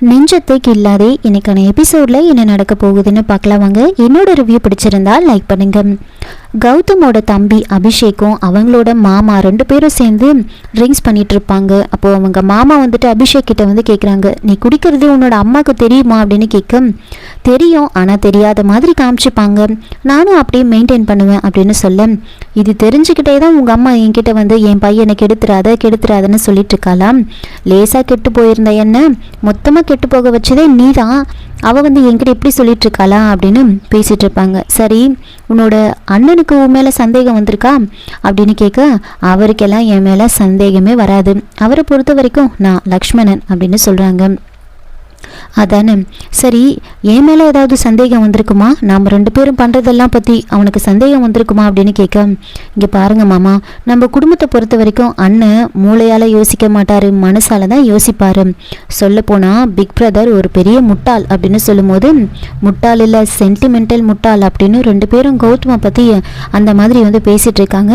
நெஞ்சத்தை இல்லாதே இன்னைக்கான எபிசோடில் என்ன நடக்க போகுதுன்னு பார்க்கலாம் வாங்க என்னோட ரிவ்யூ பிடிச்சிருந்தா லைக் பண்ணுங்க. கௌதமோட தம்பி அபிஷேக்கும் அவங்களோட மாமா ரெண்டு பேரும் சேர்ந்து ட்ரிங்க்ஸ் பண்ணிட்டு இருப்பாங்க அப்போ அவங்க மாமா வந்துட்டு அபிஷேக் கிட்ட வந்து கேட்குறாங்க நீ குடிக்கிறது உன்னோட அம்மாவுக்கு தெரியுமா? அப்படின்னு கேட்க தெரியும். ஆனால் தெரியாத மாதிரி காமிச்சுப்பாங்க. நானும் அப்படியே மெயின்டைன் பண்ணுவேன் அப்படின்னு சொல்ல. இது தெரிஞ்சுக்கிட்டே தான் உங்கள் அம்மா என்கிட்ட வந்து என் பையனை கெடுத்துறாத கெடுத்துறாதன்னு சொல்லிட்டு இருக்காளாம் லேசாக கெட்டு போயிருந்த என்ன? மொத்தமாக கெட்டு போக வச்சதே நீ தான் அவள் வந்து என்கிட்ட எப்படி சொல்லிட்டு இருக்காளா அப்படின்னு பேசிட்டு இருப்பாங்க சரி உன்னோட அண்ணனுக்கு உன் மேலே சந்தேகம் வந்திருக்கா? அப்படின்னு கேட்க அவருக்கெல்லாம் என் மேலே சந்தேகமே வராது. அவரை பொறுத்த வரைக்கும் நான் லக்ஷ்மணன் அப்படின்னு சொல்கிறாங்க அதானே? சரி என் மேலே ஏதாவது சந்தேகம் வந்திருக்குமா? நாம் ரெண்டு பேரும் பண்ணுறதெல்லாம் பற்றி அவனுக்கு சந்தேகம் வந்திருக்குமா அப்படின்னு கேட்க இங்கே பாருங்க மாமா நம்ம குடும்பத்தை பொறுத்த வரைக்கும் அண்ணன் மூளையால் யோசிக்க மாட்டார் மனசால தான் யோசிப்பார். சொல்லப்போனால் பிக் பிரதர் ஒரு பெரிய முட்டாள் அப்படின்னு சொல்லும்போது முட்டாள் இல்லை சென்டிமெண்டல் முட்டாள் அப்படின்னு ரெண்டு பேரும் கௌதமை பற்றி அந்த மாதிரி வந்து பேசிகிட்டு இருக்காங்க.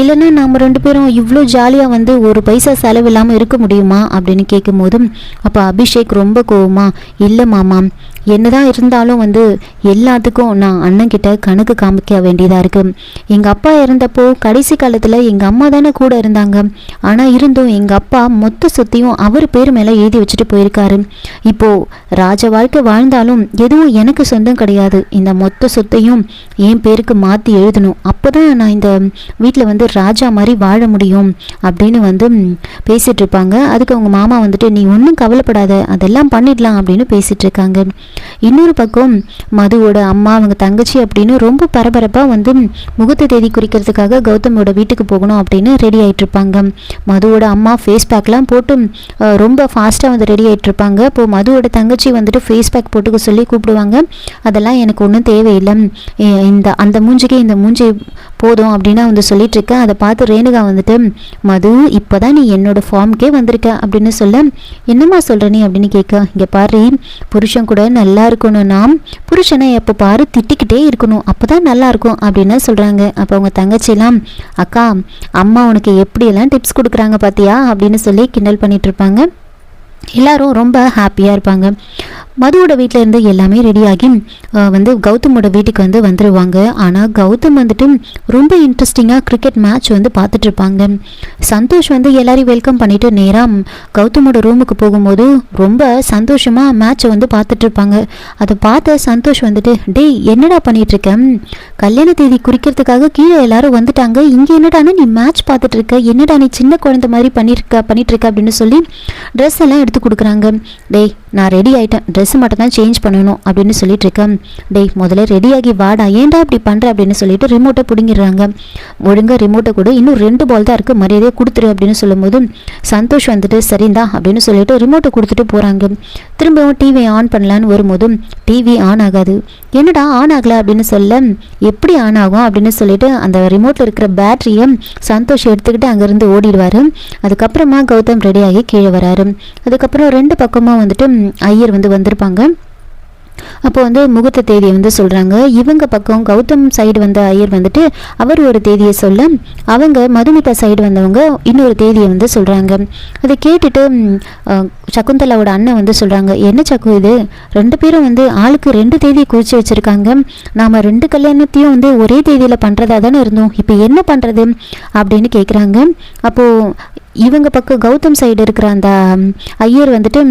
இல்லைன்னா நாம் ரெண்டு பேரும் இவ்வளோ ஜாலியாக வந்து ஒரு பைசா செலவில்லாமல் இருக்க முடியுமா அப்படின்னு கேட்கும்போதும் அப்போ அபிஷேக் ரொம்ப கோவமாக இல்லை மாமா என்னதான் இருந்தாலும் வந்து எல்லாத்துக்கும் நான் அண்ணன்கிட்ட கணக்கு காமிக்க வேண்டியதாக இருக்குது எங்கள் அப்பா இறந்தப்போ கடைசி காலத்தில் எங்கள் அம்மா தானே கூட இருந்தாங்க. ஆனால் இருந்தும் எங்கள் அப்பா மொத்த சொத்தையும் அவர் பேர் மேலே எழுதி வச்சுட்டு போயிருக்காரு. இப்போது ராஜ வாழ்க்கை வாழ்ந்தாலும் எதுவும் எனக்கு சொந்தம் கிடையாது. இந்த மொத்த சொத்தையும் என் பேருக்கு மாற்றி எழுதணும். அப்போ தான் நான் இந்த வீட்டில் வந்து ராஜா மாதிரி வாழ முடியும் அப்படின்னு வந்து பேசிகிட்ருப்பாங்க இருப்பாங்க. அதுக்கு அவங்க மாமா வந்துட்டு நீ ஒன்றும் கவலைப்படாத. அதெல்லாம் பண்ணிடலாம் அப்படின்னு பேசிகிட்ருக்காங்க இருக்காங்க. இன்னொரு பக்கம் மதுவோட அம்மா அவங்க தங்கச்சி அப்படின்னு ரொம்ப பரபரப்பாக வந்து முகூர்த்த தேதி குறிக்கிறதுக்காக கௌதமோட வீட்டுக்கு போகணும் அப்படின்னு ரெடி ஆகிட்ருப்பாங்க இருப்பாங்க. மதுவோட அம்மா ஃபேஸ் பேக்லாம் போட்டு ரொம்ப ஃபாஸ்ட்டாக வந்து ரெடி ஆகிட்ருப்பாங்க இருப்பாங்க. அப்போது மதுவோட தங்கச்சி வந்துட்டு ஃபேஸ் பேக் போட்டுக்க சொல்லி கூப்பிடுவாங்க. அதெல்லாம் எனக்கு ஒன்றும் தேவையில்லை. இந்த அந்த மூஞ்சிக்கு இந்த மூஞ்சி போதும் அப்படின்னு வந்து சொல்லிட்டு இருக்கேன். அதை பார்த்து ரேணுகா வந்துட்டு மது இப்போ தான் நீ என்னோட ஃபார்முக்கே வந்திருக்க அப்படின்னு சொல்ல என்னம்மா சொல்கிற நீ? அப்படின்னு கேட்க இங்கே பாரு புருஷன் கூட நல்ல நல்லா இருக்கணும்னா புருஷனை எப்போ பாரு திட்டிக்கிட்டே இருக்கணும். அப்பதான் நல்லா இருக்கும் அப்படின்னு சொல்கிறாங்க அப்போ அவங்க தங்கச்சிலாம் அக்கா அம்மா உனக்கு எப்படியெல்லாம் டிப்ஸ் கொடுக்குறாங்க பார்த்தியா அப்படின்னு சொல்லி கிண்டல் பண்ணிகிட்ருப்பாங்க எல்லாரும் ரொம்ப ஹாப்பியாக இருப்பாங்க. மதுவோட வீட்டில் இருந்து எல்லாமே ரெடியாகி வந்து கௌதமோட வீட்டுக்கு வந்து வந்துடுவாங்க ஆனால் கௌதம் வந்துட்டு ரொம்ப இன்ட்ரெஸ்டிங்காக கிரிக்கெட் மேட்ச் வந்து பார்த்துட்ருப்பாங்க சந்தோஷ் வந்து எல்லாரையும் வெல்கம் பண்ணிட்டு நேராக கௌதமோட ரூமுக்கு போகும்போது ரொம்ப சந்தோஷமாக மேட்ச்சை வந்து பார்த்துட்ருப்பாங்க அதை பார்த்த சந்தோஷ் வந்துட்டு டேய் என்னடா பண்ணிகிட்ருக்கேன் கல்யாண தேதி குறிக்கிறதுக்காக கீழே எல்லாரும் வந்துட்டாங்க. இங்கே என்னடானு நீ மேட்ச் பார்த்துட்ருக்க என்னடா நீ சின்ன குழந்தை மாதிரி பண்ணியிருக்க பண்ணிகிட்ருக்க இருக்க? அப்படின்னு சொல்லி ட்ரெஸ் எல்லாம் எடுத்து கொடுக்குறாங்க. டேய் நான் ரெடி ஆகிட்டேன் ட்ரெஸ்ஸு மட்டும் தான் சேஞ்ச் பண்ணணும் அப்படின்னு சொல்லிட்டு இருக்கேன் டேய் முதல்ல ரெடியாகி வாடா. ஏன்டா இப்படி பண்ணுற அப்படின்னு சொல்லிட்டு ரிமோட்டை பிடுங்கிடுறாங்க. ஒழுங்கா ரிமோட்டை கூட. இன்னும் ரெண்டு பால் தான் இருக்குது மரியாதையை கொடுத்துரு அப்படின்னு சொல்லும்போது சந்தோஷ் வந்துட்டு சரிந்தா அப்படின்னு சொல்லிட்டு ரிமோட்டை கொடுத்துட்டு போகிறாங்க திரும்பவும் டிவி ஆன் பண்ணலான்னு வரும்போதும் டிவி ஆன் ஆகாது. என்னடா ஆன் ஆகலை அப்படின்னு சொல்ல எப்படி ஆன் ஆகும் அப்படின்னு சொல்லிட்டு அந்த ரிமோட்டில் இருக்கிற பேட்டரியை சந்தோஷ் எடுத்துக்கிட்டு அங்கேருந்து ஓடிடுவாரு. அதுக்கப்புறமா கௌதம் ரெடியாகி கீழே வராரு. அதுக்கப்புறம் ரெண்டு பக்கமாக வந்துட்டு ஐயர் வந்து வந்திருப்பாங்க. அப்போ வந்து முகூர்த்த தேதியை வந்து சொல்கிறாங்க இவங்க பக்கம் கௌதம் சைடு வந்த ஐயர் வந்துட்டு அவர் ஒரு தேதியை சொல்ல அவங்க மதுமிதா சைடு வந்தவங்க இன்னொரு தேதியை வந்து சொல்கிறாங்க அதை கேட்டுட்டு சகுந்தலாவோட அண்ணன் வந்து சொல்கிறாங்க என்ன சக்கு இது? ரெண்டு பேரும் வந்து ஆளுக்கு ரெண்டு தேதியை குறித்து வச்சுருக்காங்க. நாம் ரெண்டு கல்யாணத்தையும் வந்து ஒரே தேதியில் பண்ணுறதா தானே இருந்தோம். இப்போ என்ன பண்ணுறது அப்படின்னு கேட்குறாங்க அப்போது இவங்க பக்கம் கௌதம் சைடு இருக்கிற அந்த ஐயர் வந்துட்டு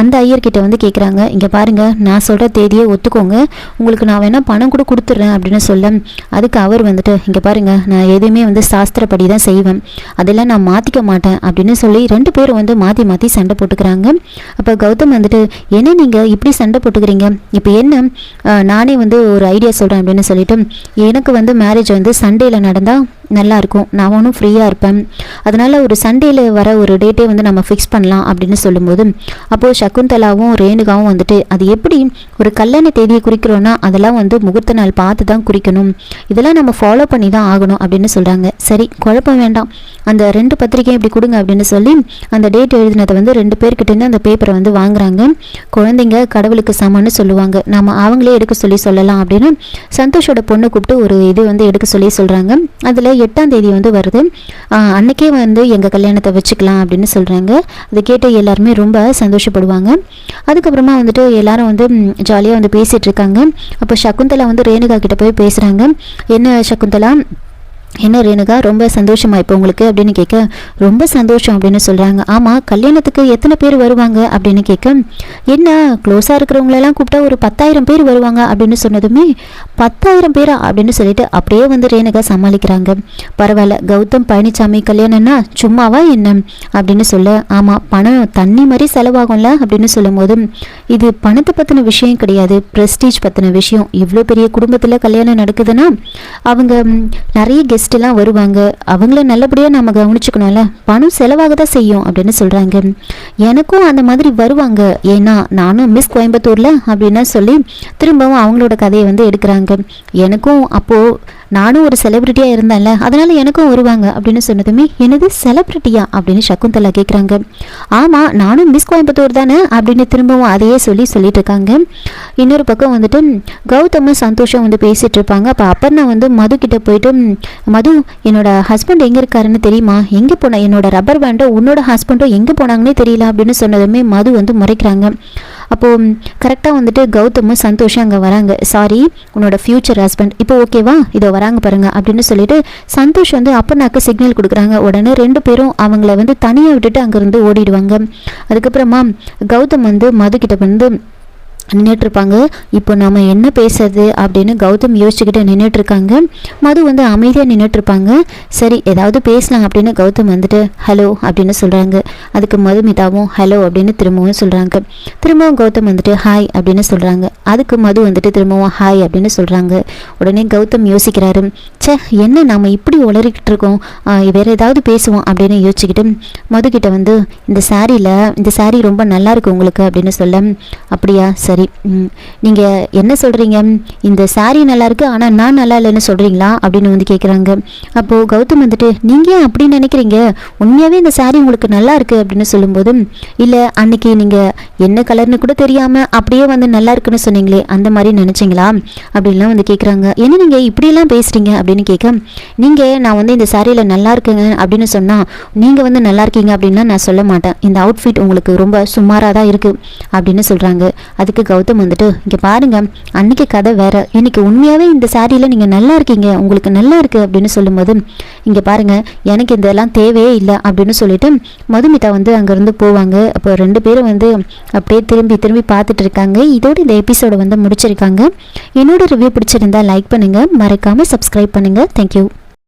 அந்த ஐயர்கிட்ட வந்து கேட்குறாங்க இங்கே பாருங்கள் நான் சொல்கிற தேதியை ஒத்துக்கோங்க. உங்களுக்கு நான் வேணால் பணம் கூட கொடுத்துட்றேன் அப்படின்னு சொல்ல அதுக்கு அவர் வந்துட்டு இங்கே பாருங்கள் நான் எதுவுமே வந்து சாஸ்திரப்படி தான் செய்வேன். அதெல்லாம் நான் மாற்றிக்க மாட்டேன் அப்படின்னு சொல்லி ரெண்டு பேரும் வந்து மாற்றி மாற்றி சண்டை போட்டுக்கிறாங்க. அப்போ கௌதம் வந்துட்டு என்ன நீங்கள் இப்படி சண்டை போட்டுக்கிறீங்க? இப்போ என்ன? நானே வந்து ஒரு ஐடியா சொல்கிறேன் அப்படின்னு சொல்லிட்டு எனக்கு வந்து மேரேஜ் வந்து சண்டேயில் நடந்தால் நல்லா இருக்கும் நான் ஒன்றும் ஃப்ரீயாக இருப்பேன். அதனால் ஒரு சண்டேயில் வர ஒரு டேட்டே வந்து நம்ம ஃபிக்ஸ் பண்ணலாம் அப்படின்னு சொல்லும்போது அப்போது சகுந்தலாவும் ரேணுகாவும் வந்துட்டு அது எப்படி ஒரு கல்யாண தேதியை குறிக்கிறோன்னா அதெல்லாம் வந்து முகூர்த்த நாள் பார்த்து தான் குறிக்கணும். இதெல்லாம் நம்ம ஃபாலோ பண்ணி தான் ஆகணும் அப்படின்னு சொல்கிறாங்க சரி குழப்பம் வேண்டாம். அந்த ரெண்டு பத்திரிக்கையும் இப்படி கொடுங்க அப்படின்னு சொல்லி அந்த டேட் எழுதினதை வந்து ரெண்டு பேர்கிட்டேருந்து அந்த பேப்பரை வந்து வாங்குறாங்க. குழந்தைங்க கடவுளுக்கு சமன்னு சொல்லுவாங்க. நம்ம அவங்களே எடுக்க சொல்லி சொல்லலாம் அப்படின்னு சந்தோஷோட பொண்ணை கூப்பிட்டு ஒரு இது வந்து எடுக்க சொல்லி சொல்கிறாங்க அதில் எட்டாம் தேதி வந்து வருது. அன்னைக்கே வந்து எங்கள் கல்யாணத்தை வச்சுக்கலாம் அப்படின்னு சொல்கிறாங்க அதை கேட்டு எல்லாருமே ரொம்ப சந்தோஷப்படுவாங்க. அதுக்கப்புறமா வந்துட்டு எல்லாரும் வந்து ஜாலியாக வந்து பேசிகிட்டு இருக்காங்க. அப்போ சகுந்தலா வந்து ரேணுகா கிட்ட போய் பேசுகிறாங்க என்ன சகுந்தலா? என்ன ரேணுகா ரொம்ப சந்தோஷமா இப்போ உங்களுக்கு அப்படின்னு கேட்க ரொம்ப சந்தோஷம் அப்படின்னு சொல்கிறாங்க ஆமாம் கல்யாணத்துக்கு எத்தனை பேர் வருவாங்க அப்படின்னு கேட்க என்ன க்ளோஸாக இருக்கிறவங்களெல்லாம் கூப்பிட்டா ஒரு பத்தாயிரம் பேர் வருவாங்க அப்படின்னு சொன்னதுமே பத்தாயிரம் பேரா அப்படின்னு சொல்லிட்டு அப்படியே வந்து ரேணுகா சமாளிக்கிறாங்க. பரவாயில்ல கௌதம் பழனிசாமி கல்யாணம்னா சும்மாவா என்ன? அப்படின்னு சொல்ல ஆமாம் பணம் தண்ணி மாதிரி செலவாகும்ல அப்படின்னு சொல்லும் போது இது பணத்தை பற்றின விஷயம் கிடையாது. ப்ரெஸ்டீஜ் பற்றின விஷயம். இவ்வளோ பெரிய குடும்பத்தில் கல்யாணம் நடக்குதுன்னா அவங்க நிறைய கெஸ்ட் எல்லாம் வருவாங்க. அவங்கள நல்லபடியாக நம்ம கவனிச்சுக்கணும்ல. பணம் செலவாக தான் செய்யும் அப்படின்னு சொல்கிறாங்க எனக்கும் அந்த மாதிரி வருவாங்க. ஏன்னா நானும் மிஸ் கோயம்புத்தூரில் அப்படின்னு சொல்லி திரும்பவும் அவங்களோட கதையை வந்து எடுக்கிறாங்க. எனக்கும் அப்போது நானும் ஒரு செலிபிரிட்டியாக இருந்தேன்ல அதனால் எனக்கும் வருவாங்க அப்படின்னு சொன்னதுமே எனது செலிபிரிட்டியா அப்படின்னு சகுந்தலா கேட்குறாங்க ஆமாம் நானும் மிஸ் கோயம்புத்தூர் தானே? அப்படின்னு திரும்பவும் அதையே சொல்லி சொல்லிட்டு இருக்காங்க. இன்னொரு பக்கம் வந்துட்டு கௌதமும் சந்தோஷம் வந்து பேசிகிட்டு இருப்பாங்க. அப்போ அப்பர்ணா வந்து மது கிட்ட போயிட்டு மது என்னோட ஹஸ்பண்ட் எங்கே இருக்காருன்னு தெரியுமா? எங்கே போன? என்னோட ரப்பர் பேண்டோ உன்னோட ஹஸ்பண்டோ எங்கே போனாங்கன்னே தெரியல அப்படின்னு சொன்னதுமே மது வந்து முறைக்கிறாங்க. அப்போது கரெக்டாக வந்துட்டு கௌதமும் சந்தோஷம் அங்கே வராங்க. சாரி உன்னோட ஃப்யூச்சர் ஹஸ்பண்ட் இப்போ ஓகேவா இதோ வராங்க பாருங்க அப்படின்னு சொல்லிட்டு சந்தோஷ் வந்து அப்பனாக்கு சிக்னல் கொடுக்குறாங்க. உடனே ரெண்டு பேரும் அவங்கள வந்து தனியாக விட்டுட்டு அங்கேருந்து ஓடிடுவாங்க. அதுக்கப்புறமா கௌதம் வந்து மதுக்கிட்ட வந்து நின்றுட்டுருப்பாங்க இப்போ நம்ம என்ன பேசுறது அப்படின்னு கௌதம் யோசிச்சுக்கிட்டு நின்றுட்டுருக்காங்க மது வந்து அமைதியாக நின்றுட்டு இருப்பாங்க சரி ஏதாவது பேசலாம் அப்படின்னு கௌதம் வந்துட்டு ஹலோ அப்படின்னு சொல்கிறாங்க அதுக்கு மதுமிதாவும் ஹலோ அப்படின்னு திரும்பவும் சொல்கிறாங்க திரும்பவும் கௌதம் வந்துட்டு ஹாய் அப்படின்னு சொல்கிறாங்க அதுக்கு மது வந்துட்டு திரும்பவும் ஹாய் அப்படின்னு சொல்கிறாங்க உடனே கௌதம் யோசிக்கிறாரு. சே என்ன நாம இப்படி உளறிக்கிட்டு இருக்கோம் வேறு வேற ஏதாவது பேசுவோம் அப்படின்னு யோசிச்சுக்கிட்டு மதுக்கிட்ட வந்து இந்த சாரியில் இந்த saree ரொம்ப நல்லா இருக்கு உங்களுக்கு அப்படின்னு சொல்ல அப்படியா சரி நீங்கள் நீங்க என்ன சொல்றீங்க? இந்த saree நல்லா இருக்கு ஆனா நான் நல்லா இல்லைன்னு சொல்றீங்களா? அப்படின்னு வந்து கேட்குறாங்க அப்போ கௌதம் வந்துட்டு நீங்க ஏன் அப்படி நினைக்கிறீங்க? உண்மையாவே இந்த saree உங்களுக்கு நல்லா இருக்கு அப்படின்னு சொல்லும்போது இல்லை அன்னைக்கு நீங்க என்ன கலர்னு கூட தெரியாம அப்படியே வந்து நல்லா இருக்குன்னு சொன்னீங்களே அந்த மாதிரி நினைச்சீங்களா? அப்படின்லாம் வந்து கேட்குறாங்க என்ன நீங்க இப்படியெல்லாம் பேசுறீங்க? அப்படின்னு கேட்க நீங்க நான் வந்து இந்த சாரியில் நல்லா இருக்குங்க அப்படின்னு சொன்னா நீங்க வந்து நல்லா இருக்கீங்க அப்படின்னா நான் சொல்ல மாட்டேன். இந்த அவுட்ஃபிட் உங்களுக்கு ரொம்ப சுமாராக தான் இருக்கு அப்படின்னு சொல்றாங்க. அதுக்கு கௌதம் வந்துட்டு இங்க பாருங்க அன்னைக்கு கதை வேற. இன்னைக்கு உண்மையாவே இந்த சாரியில் நீங்க நல்லா இருக்கீங்க. உங்களுக்கு நல்லா இருக்கு அப்படின்னு சொல்லும்போது இங்க பாருங்க எனக்கு இதெல்லாம் தேவையே இல்லை அப்படின்னு சொல்லிட்டு மதுமிதா வந்து அங்கேருந்து போவாங்க. அப்போ ரெண்டு பேரும் வந்து அப்படியே திரும்பி திரும்பி பார்த்துட்டு இருக்காங்க. இதோட இந்த எபிசோடை வந்து முடிச்சிருக்காங்க. என்னோட ரிவ்யூ பிடிச்சிருந்தா லைக் பண்ணுங்க. மறக்காம சப்ஸ்கிரைப் பண்ணுங்க தேங்க்யூ